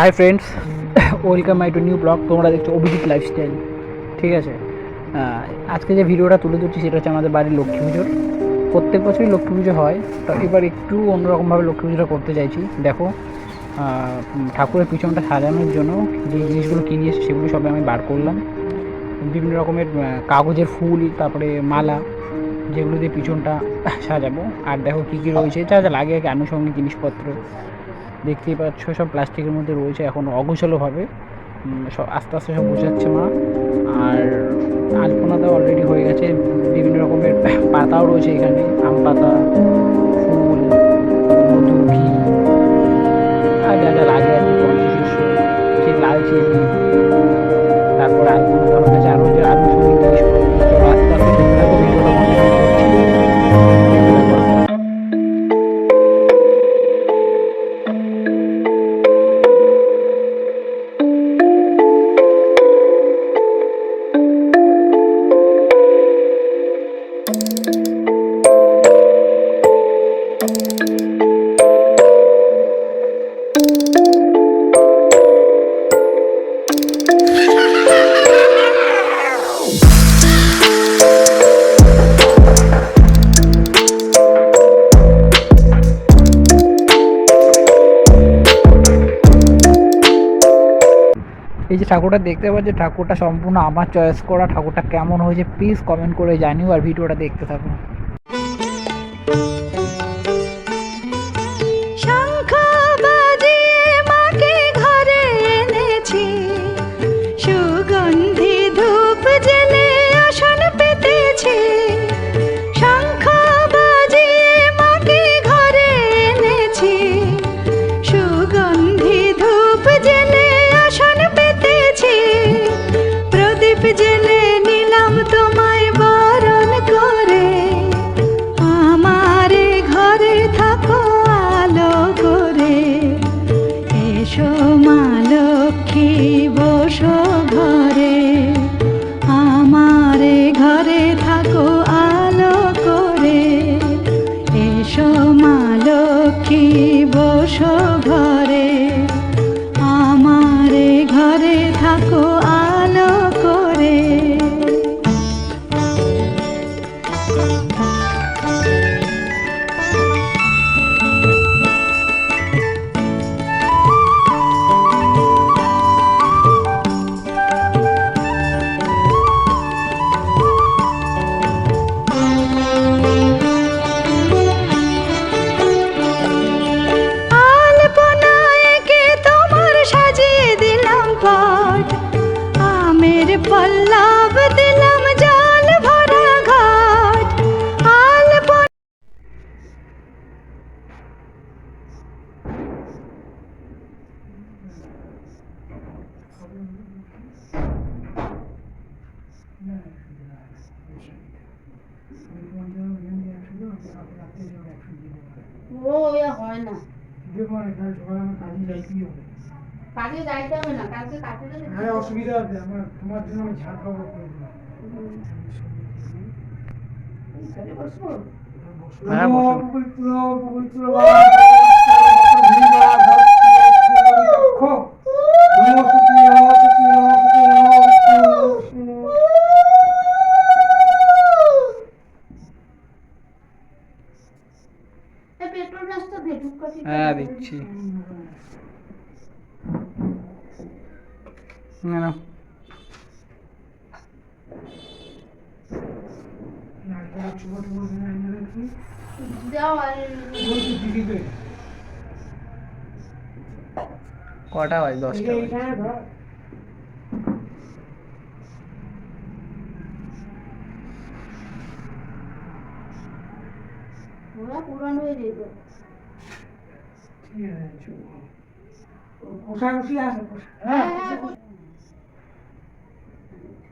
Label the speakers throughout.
Speaker 1: Hi friends welcome my to new blog তোমরা দেখছ Abhijit lifestyle ঠিক আছে? আজকে যে ভিডিওটা তুলে ধরছি সেটা হচ্ছে আমাদের বাড়ির লক্ষ্মী পুজোর। প্রত্যেক বছরই লক্ষ্মী পুজো হয়, তো এবার একটু অন্যরকমভাবে লক্ষ্মী পুজোটা করতে চাইছি। দেখো ঠাকুরের পিছনটা সাজানোর জন্য যে জিনিসগুলো কিনে এসে সেগুলো সবে আমি বার করলাম। বিভিন্ন রকমের কাগজের ফুল, তারপরে মালা, যেগুলো দিয়ে পিছনটা সাজাবো। আর দেখো কী কী রয়েছে, যা যা লাগে আনুষঙ্গিক জিনিসপত্র। দেখতেই পাচ্ছ, সব প্লাস্টিকের মধ্যে রয়েছে এখন অগোছালোভাবে। সব আস্তে আস্তে সব বোঝাচ্ছে মা। আর আলপনা তো অলরেডি হয়ে গেছে। বিভিন্ন রকমের পাতাও রয়েছে এখানে। আম পাতা, ফুল এই যে ঠাকুরটা দেখতে পাচ্ছি, ঠাকুরটা সম্পূর্ণ আমার চয়েস করা। ঠাকুরটা কেমন হয়েছে প্লিজ কমেন্ট করে জানিও আর ভিডিওটা দেখতে থাকো।
Speaker 2: নিলাম তোমায় বরণ করে। আমারে ঘরে থাকো আলো করে। এসো মা লক্ষ্মী, বসো ঘরে। আমারে ঘরে থাকো আলো করে। এসো মা লক্ষ্মী পল্লব দিলাম জল ভরা ঘাট আলপনা
Speaker 3: ও হয় না কাজে যাইতে হবে না কালকে কাজে গেলে
Speaker 4: হ্যাঁ অসুবিধা আছে আমার তোমার জন্য আমি ঝাড়
Speaker 3: বসবো
Speaker 1: হ্যাঁ,
Speaker 4: নমো
Speaker 1: বসুন।
Speaker 4: দিদিকে,
Speaker 1: কটা বাজে? দশটা
Speaker 3: পুরানো হয়ে
Speaker 4: আছে,
Speaker 3: হ্যাঁ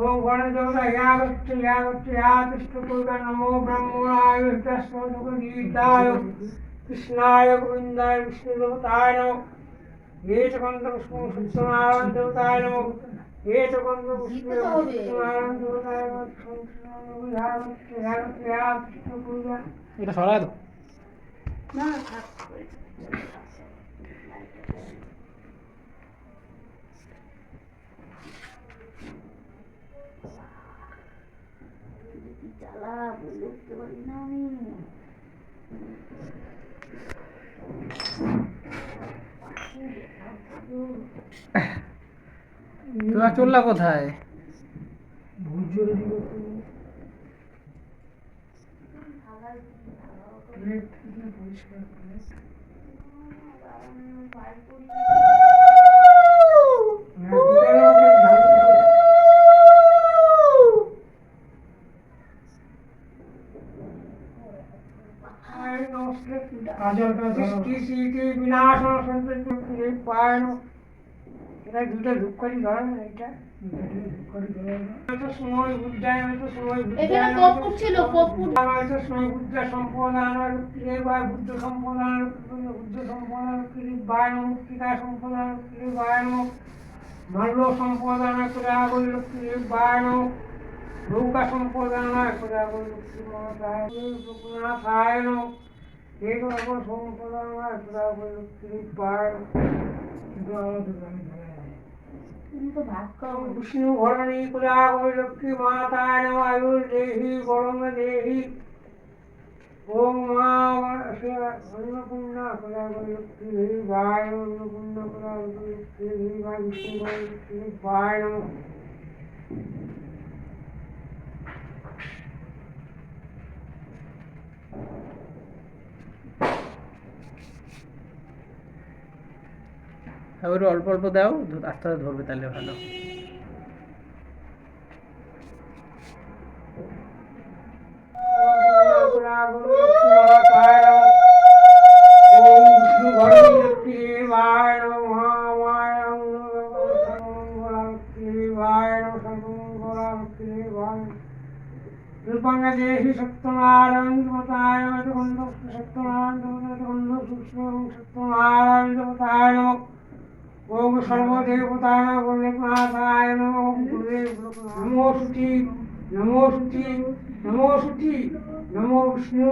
Speaker 4: ఓం గణదేవుల యాగస్టు యాగస్టు యాగస్టు కుల్గా నమో బ్రహ్మణాయ గీతాయ కృష్ణాయ గోవిందాయ విష్ణు దేవతాయ నమ ఏటకొంత విష్ణు సత్యనారాయణ దేవతాయ నమ ఏటకొంత విష్ణు సత్యనారాయణ దేవతాయ యాగస్టు యాగస్టు
Speaker 1: యాగస్టు కుల్గా ఇట్లా
Speaker 3: సరాదు నా জ্বালা বলে উঠতে পারি না আমি
Speaker 1: তোমার চললা কোথায়?
Speaker 4: পরিষ্কার মল্ল সম্পদান করে আগল বায়ন নৌকা সম্পদান করে আগল রক্ষিরে মহাশয় লোকনাথায়ন এক রকম সম্পদান করে আগল রক্ষিরে বায়ন কিন্তু আমাদের বিষ্ণু ভরণী কুলা লক্ষ্মী মাতায় আয়ুর দেহি গরম দেহি ওম মা অন্নপূর্ণা কুলা লক্ষ্মী দেহি অন্নপূর্ণা কুলা লক্ষ্মী দেহি লক্ষ্মী নমঃ
Speaker 1: ওটা অল্প অল্প দাও আস্তে আস্তে ধরবে তাহলে ভালো।
Speaker 4: দেহি সত্যনারায়ণ দেবতায় সত্যনারায়ণ দেবতায় সূক্ষ্ম সত্যনারায়ণ দেবতায় নমঃ ওম সর্বদেবতায় গোলেকনাথায় নমঃ গুরুদেব নমো শুচি নমো বিষ্ণু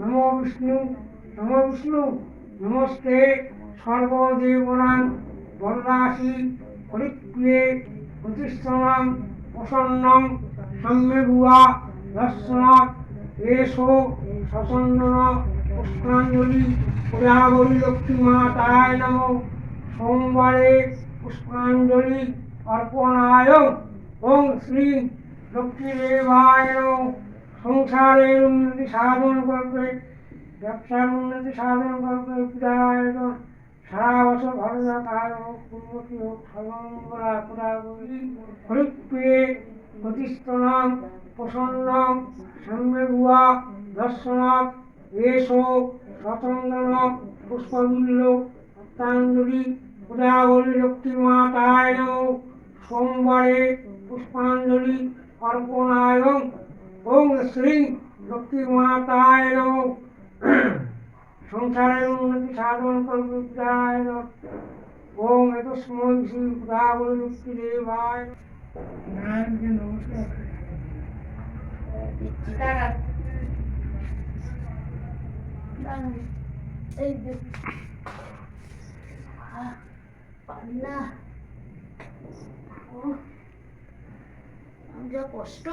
Speaker 4: নমো বিষ্ণু নমো বিষ্ণু, নমস্তে সর্বদেবনাং বরদাসী হরিপ্রিয়ে প্রতিষ্ঠানাং প্রসন্নং সম্যগুয়া দর্শনাথ এসো, সচন্দন, পুষ্পাঞ্জলি প্রজাবলী লক্ষ্মী মাতায় নমঃ সোমবারে পুষ্পাঞ্জলি অর্পণায় ওং শ্রী লক্ষ্মীদেবায়। সংসারের উন্নতি সাধন করবে, ব্যবসার উন্নতি সাধন করবে, পূজায় সারা বছর ভালো থাকার হোক উন্নতি হোক সর্বমঙ্গলা পুরাবলী হরিপ্রিয়ে প্রতিষ্ঠানাং প্রসন্নং সম্যগুয়া দর্শনাথ এসো সচন্দন পুষ্পমূল্য পুষ্পাঞ্জলি পূজাবলী লক্ষ্মী মাতায়। সোমবারে পুষ্পাঞ্জলি অর্পণায় ওং শ্রী লক্ষ্মী মাতায়। সংসারের উন্নতি সাধন করবে পূজায় ওং এত সময় শ্রী পূজাবলী লক্ষ্মী দেবায় নারায়ণকে নমস্কার।
Speaker 3: এই পারি না ও, আমার যা কষ্ট।